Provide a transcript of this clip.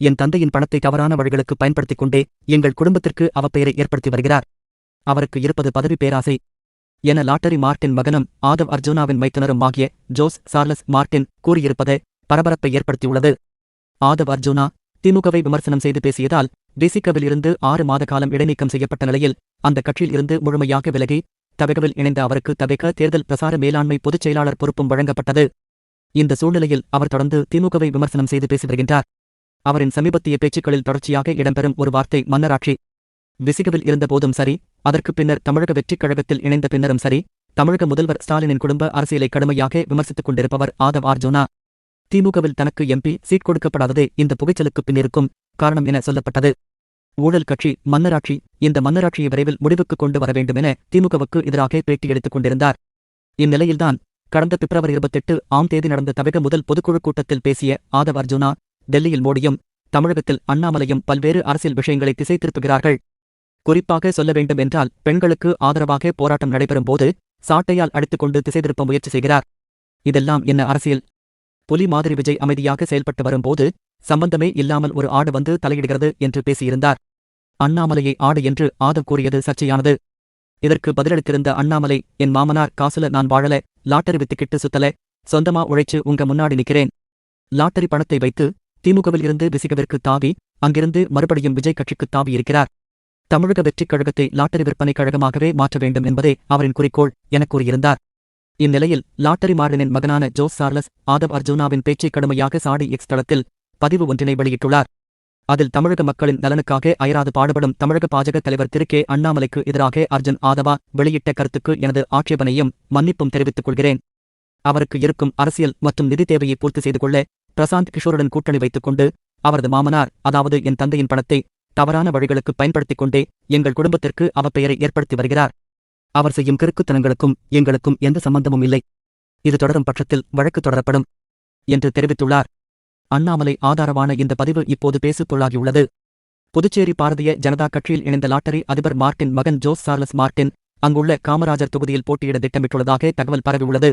என் தந்தையின் பணத்தை தவறான வழிகளுக்கு பயன்படுத்திக் கொண்டே எங்கள் குடும்பத்திற்கு அவப்பெயரை ஏற்படுத்தி வருகிறார். அவருக்கு இருப்பது பதவி பேராசை. என லாட்டரி மார்ட்டின் மகனும் ஆதவ் அர்ஜுனாவின் மைத்துனரும் ஆகிய ஜோஸ் சார்லஸ் மார்ட்டின் கூறியிருப்பது பரபரப்பை ஏற்படுத்தியுள்ளது. ஆதவ் அர்ஜுனா திமுகவை விமர்சனம் செய்து பேசியதால் விசிகவில் இருந்து ஆறு மாத காலம் இடைநீக்கம் செய்யப்பட்ட நிலையில் அந்த கட்சியில் இருந்து முழுமையாக விலகி தவகவில் இணைந்த அவருக்கு தவிக தேர்தல் பிரசார மேலாண்மை பொதுச் செயலாளர் பொறுப்பும் வழங்கப்பட்டது. இந்த சூழ்நிலையில் அவர் தொடர்ந்து திமுகவை விமர்சனம் செய்து பேசி வருகின்றார். அவரின் சமீபத்திய பேச்சுக்களில் தொடர்ச்சியாக இடம்பெறும் ஒரு வார்த்தை மன்னராட்சி. விசிகவில் இருந்தபோதும் சரி அதற்கு பின்னர் தமிழக வெற்றிக் கழகத்தில் இணைந்த பின்னரும் சரி தமிழக முதல்வர் ஸ்டாலினின் குடும்ப அரசியலை கடுமையாக விமர்சித்துக் கொண்டிருப்பவர் ஆதவ் அர்ஜுனா திமுகவில் தனக்கு எம்பி சீட் கொடுக்கப்படாததே இந்த புகைச்சலுக்கு பின்னிருக்கும் காரணம் என சொல்லப்பட்டது. ஊழல் கட்சி மன்னராட்சி இந்த மன்னராட்சியை விரைவில் முடிவுக்கு கொண்டு வர வேண்டும் என திமுகவுக்கு எதிராக பேட்டியளித்துக் கொண்டிருந்தார். இந்நிலையில்தான் கடந்த பிப்ரவரி இருபத்தெட்டு ஆம் தேதி நடந்த தவிக முதல் பொதுக்குழு கூட்டத்தில் பேசிய ஆதவ் அர்ஜுனா டெல்லியில் மோடியும் தமிழகத்தில் அண்ணாமலையும் பல்வேறு அரசியல் விஷயங்களை திசை திருப்புகிறார்கள். குறிப்பாக சொல்ல வேண்டும் என்றால் பெண்களுக்கு ஆதரவாக போராட்டம் நடைபெறும் போது சாட்டையால் அடித்துக் கொண்டு திசை திருப்ப முயற்சி செய்கிறார். இதெல்லாம் என்ன அரசியல்? புலி மாதிரி விஜய் அமைதியாக செயல்பட்டு வரும்போது சம்பந்தமே இல்லாமல் ஒரு ஆடு வந்து தலையிடுகிறது என்று பேசியிருந்தார். அண்ணாமலையை ஆடு என்று ஆதவ் கூறியது சர்ச்சையானது. இதற்கு பதிலளித்திருந்த அண்ணாமலை என் மாமனார் காசுல நான் வாழல லாட்டரி வித்துக்கிட்டு சுத்தல சொந்தமா உழைச்சு உங்க முன்னாடி நிக்கிறேன். லாட்டரி பணத்தை வைத்து திமுகவில் இருந்து விசிகவிற்கு தாவி அங்கிருந்து மறுபடியும் விஜய் கட்சிக்கு தாவி இருக்கிறார். தமிழக வெற்றிக் கழகத்தை லாட்டரி விற்பனை கழகமாகவே மாற்ற வேண்டும் என்பதே அவரின் குறிக்கோள் என கூறியிருந்தார். இந்நிலையில் லாட்டரி மாறனின் மகனான ஜோஸ் சார்லஸ் ஆதவ் அர்ஜுனாவின் பேச்சை கடுமையாக சாடி எக்ஸ் தளத்தில் பதிவு ஒன்றினை வெளியிட்டுள்ளார். அதில் தமிழக மக்களின் நலனுக்காக அயராது பாடுபடும் தமிழக பாஜக தலைவர் திரு அண்ணாமலைக்கு எதிராக அர்ஜுன் ஆதவா வெளியிட்ட கருத்துக்கு எனது ஆட்சேபனையும் மன்னிப்பும் தெரிவித்துக் கொள்கிறேன். அவருக்கு இருக்கும் அரசியல் மற்றும் நிதி தேவையை பூர்த்தி செய்து கொள்ள பிரசாந்த் கிஷோருடன் கூட்டணி வைத்துக் கொண்டு அவரது மாமனார் அதாவது என் தந்தையின் பணத்தை தவறான வழிகளுக்கு பயன்படுத்திக் கொண்டே எங்கள் குடும்பத்திற்கு அவப்பெயரை ஏற்படுத்தி வருகிறார். அவர் செய்யும் கிறுக்குத்தனங்களுக்கும் எங்களுக்கும் எந்த சம்பந்தமும் இல்லை. இது தொடரும் பட்சத்தில் வழக்கு தொடரப்படும் என்று தெரிவித்துள்ளார். அண்ணாமலை ஆதாரமான இந்த பதிவு இப்போது பேசுபொருளாகியுள்ளது. புதுச்சேரி பாரதிய ஜனதா கட்சியில் இணைந்த லாட்டரி அதிபர் மார்ட்டின் மகன் ஜோஸ் சார்லஸ் மார்ட்டின் அங்குள்ள காமராஜர் தொகுதியில் போட்டியிட திட்டமிட்டுள்ளதாக தகவல் பரவியுள்ளது.